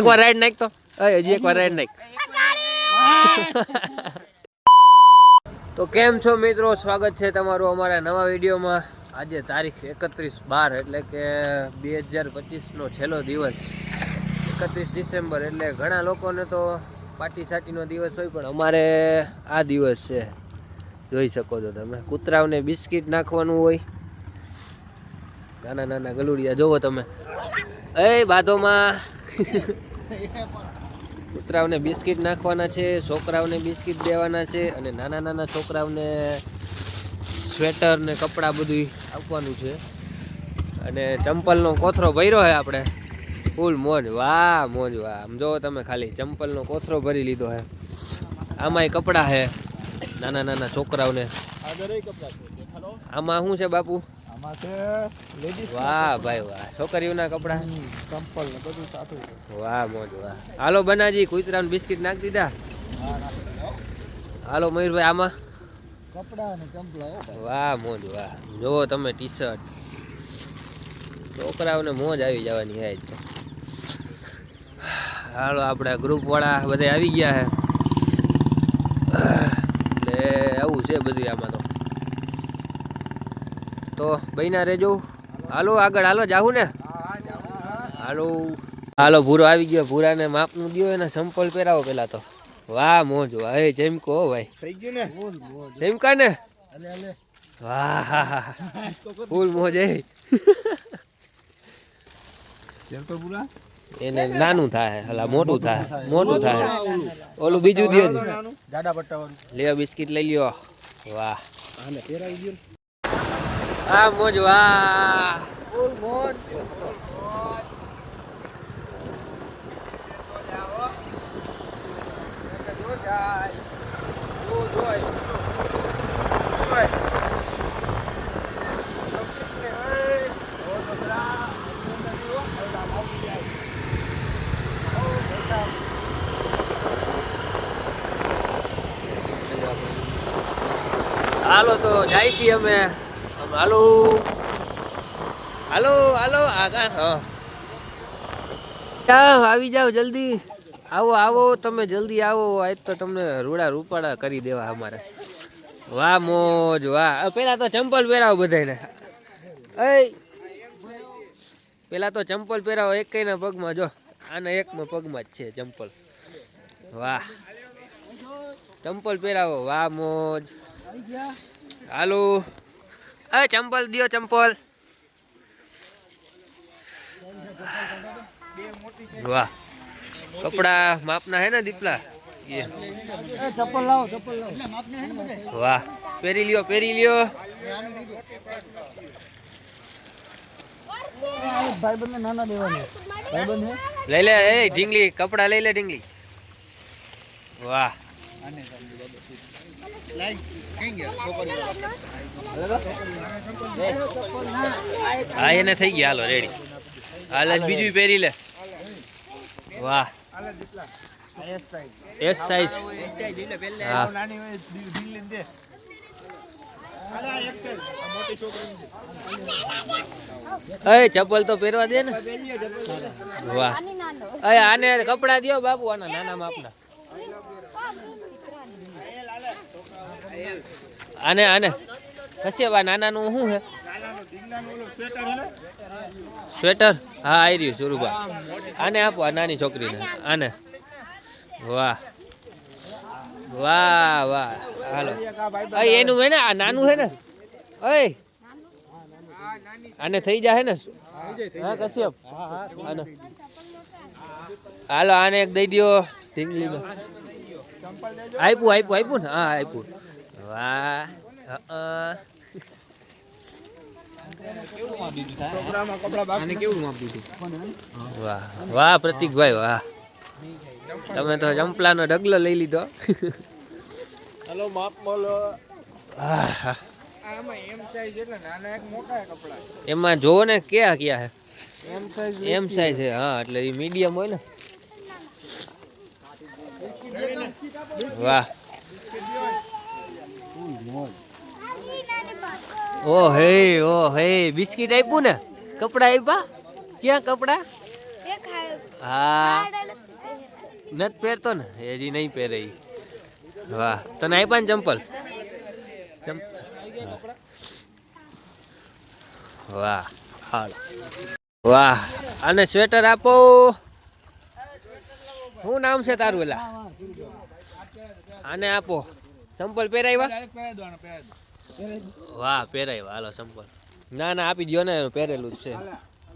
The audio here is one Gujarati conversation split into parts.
એકવાર રાઈડ નાખ તો. હજી એકવાર રાઈડ નાખ. તો કેમ છો મિત્રો? સ્વાગત છે તમારું અમારા નવા વિડીયોમાં. આજે તારીખ એકત્રીસ બાર એટલે કે બે હજાર પચીસનો છેલ્લો દિવસ. એકત્રીસ ડિસેમ્બર એટલે ઘણા લોકોને તો પાર્ટી સાટીનો દિવસ હોય પણ અમારે આ દિવસ છે. જોઈ શકો છો તમે. કૂતરાઓને બિસ્કિટ નાખવાનું હોય. નાના નાના ગલુડિયા જોવો તમે. એ બાધોમાં. કૂતરાઓને બિસ્કિટ નાખવાના છે છોકરાઓને બિસ્કિટ દેવાના છે અને નાના નાના છોકરાઓને સ્વેટર ને કપડાં બધું આપવાનું છે. અને ચંપલનો કોથરો ભર્યો છે આપણે. ફૂલ મોજ વાહ મોજ વાહ. આમ જો તમે ખાલી ચંપલનો કોથરો ભરી લીધો હે. આમાંય કપડાં હે નાના નાના છોકરાઓને. આમાં શું છે બાપુ? વાહ ભાઈ વાહ. છોકરીઓના કપડા. ચંપલ ને બધું સાથે વાહ મોજ વાહ. હાલો બનાજી કુતરાને બિસ્કિટ નાખી દીધા. હાલો મયુરભાઈ આમાં. કપડા અને ચંપલા વાહ મોજ વાહ. જોવો તમે ટી શર્ટ છોકરાઓને મોજ આવી જવાની હે હાલો આપણા ગ્રુપ વાળા બધા આવી ગયા છે એટલે આવું છે બધું આમાં તો. તો બહીના રેજો હાલો આગળ હાલો જાવું ને. હાલો. હાલો ભૂરો આવી ગયો. ભૂરાને માપનું દ્યો એને સંપલ પહેરાવો પેલા તો. વાહ મોજ વાહ. એ જેમકો ભાઈ. થઈ ગયું ને? જેમકા ને? વાહ. ફૂલ મોજ એ. એને નાનું થાય હલા મોટું થાય મોટું થાય. ઓલું બીજું દિયો. જાડા પટ્ટા લ્યો બિસ્કિટ લઈ લ્યો. વાહ. આને પહેરાવી ગયું આ મોજ વાહ ફૂલ મોજ હાલો તો જાય છીએ અમે આમ હાલો. હાલો હાલો આગળ હા. આવી જાઓ જલ્દી. આવો આવો તમે જલ્દી આવો. આજ તો તમને રૂડા રૂપાડા કરી દેવા અમારે. વાહ મોજ વાહ. પેલા તો ચંપલ પહેરાવો બધાને એય પેલા તો ચંપલ પહેરાવો એકના પગમાં. જો આના એકમાં પગમાં જ છે ચંપલ. વાહ. ચંપલ પહેરાવો. વાહ મોજ. હાલો. અ ચંપલ દિયો ચંપલ. વાહ. કપડા માપના હે ને દીપલા? એ. ચપ્પલ લાવો ચપ્પલ લાવો. વાહ. પહેરી લ્યો પહેરી લ્યો. ભાઈ નાના દેવાના. ભાઈ લઈ લે એ ઢીંગલી. કપડા લઈ લે ઢીંગલી. વાહ. હા, એને થઈ ગયા, હાલો રેડી હાલ બીજું પહેરી લે. વાહ. એસ સાઈઝ હા. એ, ચપ્પલ તો પહેરવા દે ને. વાહ. એ, આને કપડા દો બાપુ, આના નાના માપના આને આને. કશે નાનાનું શું છે? સ્વેટર? હા આવી રહ્યું સુરુભા આને આપો, આ નાની છોકરીને. આને. વાહ. વાહ વાહ. હાલો. અય એનું હે ને, આ નાનું છે ને? અય આને થઈ જાય ને? હા કશ્યપ હાલો, આને એક દઈ દ્યો ઢીંગલીને. આપ્યું આપ્યું આપ્યું ને? હા આપ્યું વાહ વાહ વાહ પ્રતિકભાઈ વાહ. તમે તો ચંપલાનો ડગલો લઈ લીધો. હલો માપ બોલો. એમ સાઈઝ એટલે નાના એક મોટા કપડા. એમાં જોવો ને ક્યાં ક્યાં એમ હે એમ સાઈઝ છે હા એટલે એ મીડિયમ હોય ને. વાહ. ઓ હે ઓ હે, બિસ્કિટ આપ્યું ને? કપડા આપ્યા? ક્યાં કપડા? હા. નથી પહેરતો ને? હજી નહીં પહેરે વાહ, તને આપ્યા ને ચંપલ? ચંપ- વાહ હાલ વાહ અને સ્વેટર આપો. શું નામ છે તારું એલા? આને આપો. ચંપલ પહેરાવ્યા? વાહ પહેરાવ્યા. હાલો ચંપલ ના ના આપી દો ને પહેરેલું જ છે.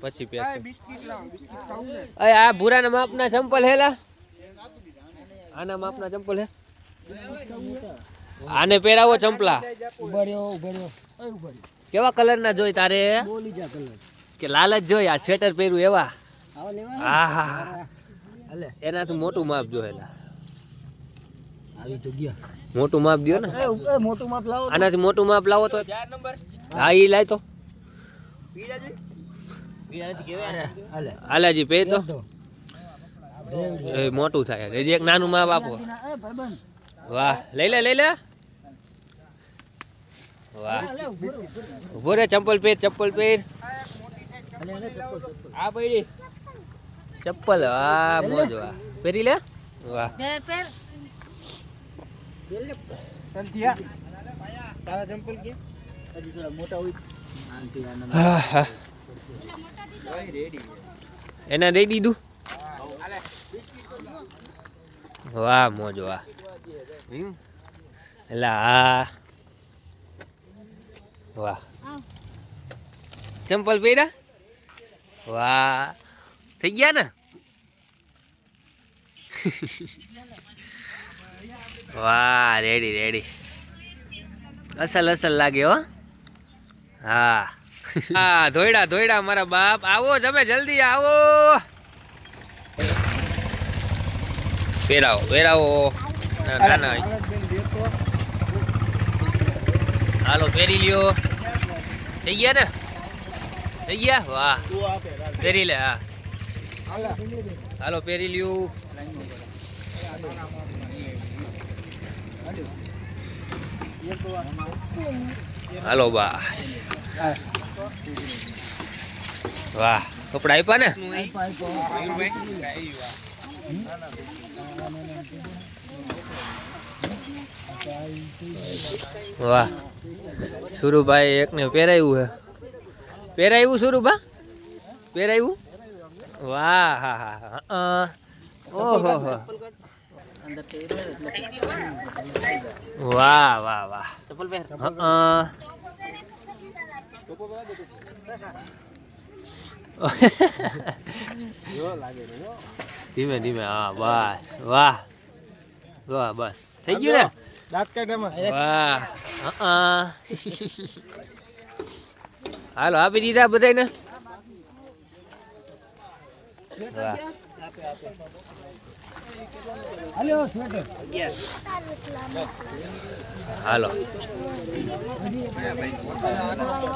પછી પહેરશે. અય આ ભૂરાના માપના ચંપલ હેલા? આના માપના ચંપલ હે? આને પહેરાવો ચંપલા. કેવા કલરના જોઈ તારે? કે લાલ જ જોઈ આ સ્વેટર પહેર્યું એવા. હા હા હા. એનાથી મોટું માપ જોયેલા આવી તો ગયા. મોટું માપ દો ને. મોટું માપ લાવો આનાથી મોટું માપ લાવો તો. હા એ લાય તો. હાલે. હાલાજી પે તો. મોટું થાય. હજી એક નાનું માપ આપો. વાહ. લઈ લે લઈ લે. વાહ. ઊભો રે ચંપલ પહેર ચંપલ પહેર. આ પડી. ચપ્પલ વાહ મોજ વાહ. પહેરી લે. વાહ. તારા ચંપલ કે હજી થોડા મોટા હોય. આંટી આના હા, હા. એને દઈ દીધું? વાહ મોજ વાહ. એટલે હા વાહ. ચંપલ પહેર્યા? વાહ. થઈ ગયા ને? વાહ રેડી રેડી અસલ અસલ લાગ્યો હો. હા. ધોયડા ધોયડા મારા બાપ. આવો, તમે જલ્દી આવો. વેરાવો વેરાવો. ના હાલો પહેરી લ્યો. થઈ ગયા ને? થઈ ગયા? વાહ. પહેરી લે, હા. હાલો પહેરી લ્યું. હાલો બા. વાહ, કપડા આપ્યા ને? વાહ, સુરુભાઈ એકને પહેરાયું હે. પહેરાયું સુરુભા? પહેરાયું? વાહ, હા હા હા. ઓહો, હો. વાહ વાહ વાહ ચપ્પલ પહેર અ. ધીમે ધીમે હા બસ વાહ વાહ બસ થઈ ગયું ને દાંત કાઢ એમાં વાહ અ. હાલો આપી દીધા બધાને વાહ હાલો સ્વેટર. હાલો.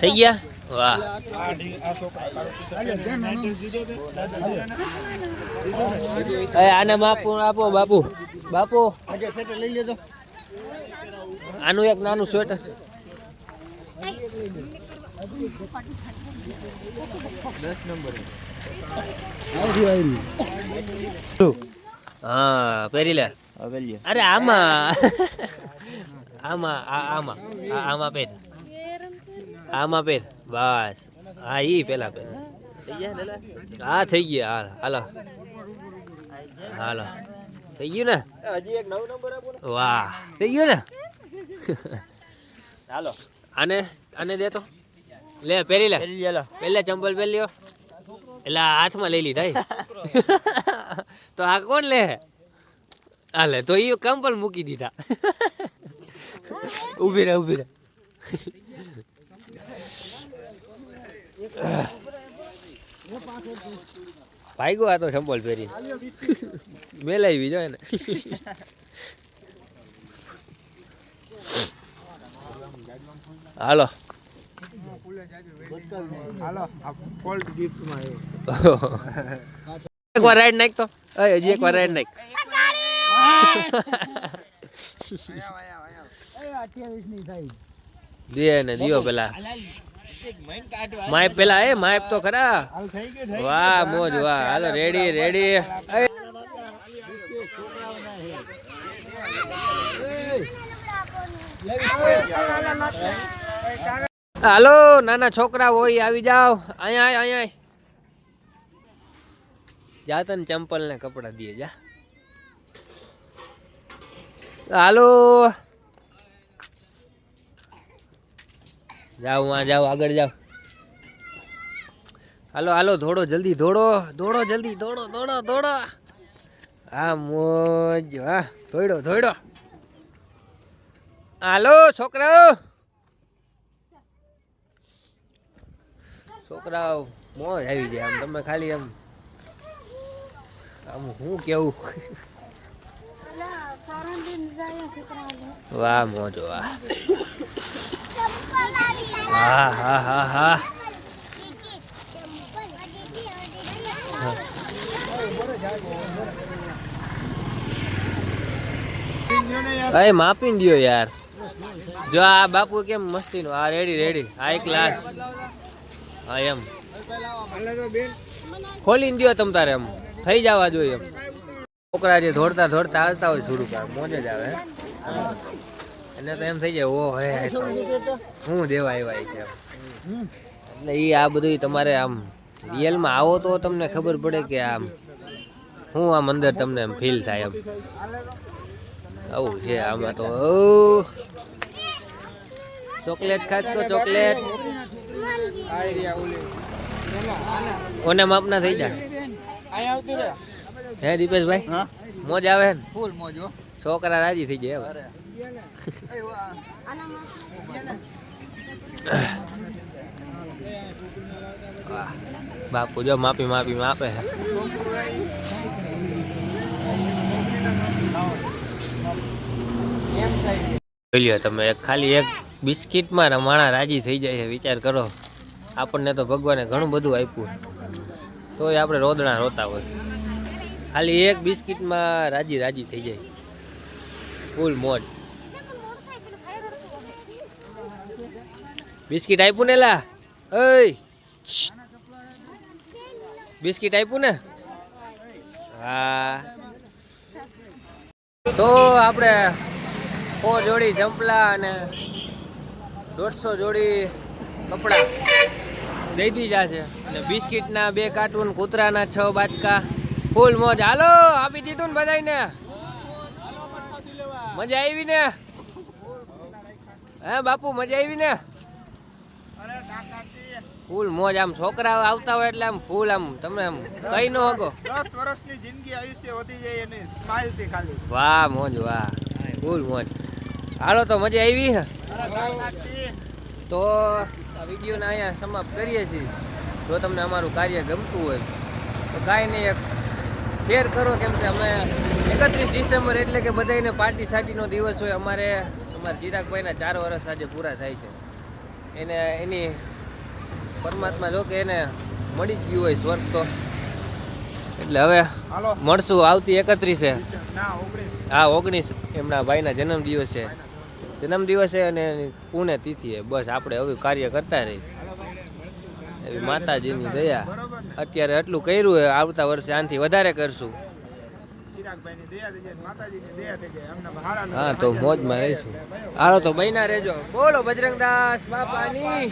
થઈ ગયા? વાહ. અરે આને બાપુ આપો બાપુ. બાપુ. સ્વેટર લઈ લેજો. આનું એક નાનું સ્વેટર. આવ્યું આવ્યું હા પહેરી લે અરે આમાં. આમાં આમાં. આ- આમાં પહેર. આમાં પહેર. બસ. હા ઈ પેલા પહેર. હા થઈ ગયા. હાલ હાલો. હાલો. થઈ ગયું ને? હજી એક નવો નંબર આપો ને. વાહ. થઈ ગયું ને? હાલો. આને આને દે તો. લે પહેરી લે. પેલી ચાલો પહેલે ચંપલ પહેરી લ્યો. એટલે હાથમાં લઈ લીધા. તો આ કોણ લે? હાલે તો એ કંપલ મૂકી દીધા. ઊભી રહે ઊભી રહે ભાગ્યો આ તો ચંપલ પહેરી મેલાવી જો ને હાલો. હાલો આ ફોલ્ડ ગિફ્ટમાં એક વાર રાઈડ નાખ અય હજી એક વાર રાઈડ નાખ દે ને દિયો પેલા માઇપ પેલા એ માઇપ તો ખરા વાહ મોજ વાહ હાલો રેડી રેડી હાલો નાના છોકરા હોય, આવી જાઓ. અહીંયા અહીંયા. જા તને ચંપલ ને કપડા દે, જા. હાલો. જાઓ, આ જાઓ, આગળ જાઓ. હાલો હાલો ધોડો જલ્દી ધોડો ધોડો જલ્દી દોડો દોડો દોડો. હા મોજ, હા ધોડો ધોડો હાલો, છોકરાઓ. છોકરાઓ, મોજ આવી જાય આમ, તમે ખાલી આમ આમ હું કેવું? વાહ, મોજ, વાહ. હા હા હા હા ભાઈ માપીને દો યાર. જો આ બાપુ કેમ મસ્તી નું આ રેડી રેડી હાઈ ક્લાસ હા, એમ. ખોલીને દો તમ તારે એમ. થઈ જવા જોઈએ. એમ છોકરા જે દોડતા દોડતા આવતા હોય થોડુંક આ મોજે જ આવે. એટલે તો એમ થઈ જાય ઓ હે હે દેવા આવ્યા છે એટલે એ આ બધું તમારે આમ રિયલમાં આવો તો તમને ખબર પડે કે આમ હું આમ અંદર તમને એમ ફીલ થાય એમ. આવું છે આમાં તો. ચોકલેટ ખાત તો ચોકલેટ. કોને માપના થઈ જાય. હે દીપેશભાઈ? હા? મોજ આવે ને? ફૂલ મોજો છોકરા રાજી થઈ વાહ. વાહ. બાપુ જો માપી માપી માપે છે લ્યો તમે એક ખાલી એક બિસ્કિટમાં માણા રાજી થઈ જાય છે વિચાર કરો. આપણને તો ભગવાને ઘણું બધું આપ્યું. તોય આપણે રોદણા રોતા હોય. ખાલી એક બિસ્કિટમાં રાજી રાજી થઈ જાય. ફૂલ મોજ. બિસ્કિટ આપ્યું ને લા ઓય બિસ્કિટ આપ્યું ને? હા. તો આપણે સો જોડી જંપલા અને દોઢસો જોડી કપડાં. દઈ દીધા છે. અને બિસ્કિટના બે કાર્ટૂન કૂતરાના છ બાચકા ફૂલ મોજ. હાલો આપી દીધું ને બધાને મજા આવી ને? હે બાપુ મજા આવી ને? ફૂલ મોજ. આમ છોકરા આવતા હોય એટલે આમ ફૂલ આમ તમે આમ કઈ નો હકો દસ વર્ષની જિંદગી આયુષ્ય વધી જાય એની સ્માઇલથી ખાલી. વાહ મોજ વાહ. ફૂલ મોજ. હાલો તો મજા આવી. તો આ વિડીયોને અહીંયા સમાપ્ત કરીએ છીએ. જો તમને અમારું કાર્ય ગમતું હોય તો કાંઈ નહીં એક શેર કરો કેમ કે અમે એકત્રીસ ડિસેમ્બર એટલે કે બધાને પાર્ટી સાટીનો દિવસ હોય. અમારે અમારા ચિરાગભાઈના ચાર વર્ષ આજે પૂરા થાય છે. એને એની પરમાત્મા જો કે એને મળી ગયું હોય સ્વર્ગ તો. એટલે હવે મળશું આવતી એકત્રીસે. હા ઓગણીસ એમના ભાઈના જન્મ દિવસે જન્મ દિવસે અને પુણે તિથિ છે. બસ આપણે હવે કાર્ય કરતા રહી એવી માતાજીની દયા. અત્યારે આટલું કર્યું આવતા વર્ષે આનાથી વધારે કરશું. હા, તો મોજમાં રહીશું હાલો, તો બહેના રહેજો. બોલો, બજરંગદાસ બાપાની.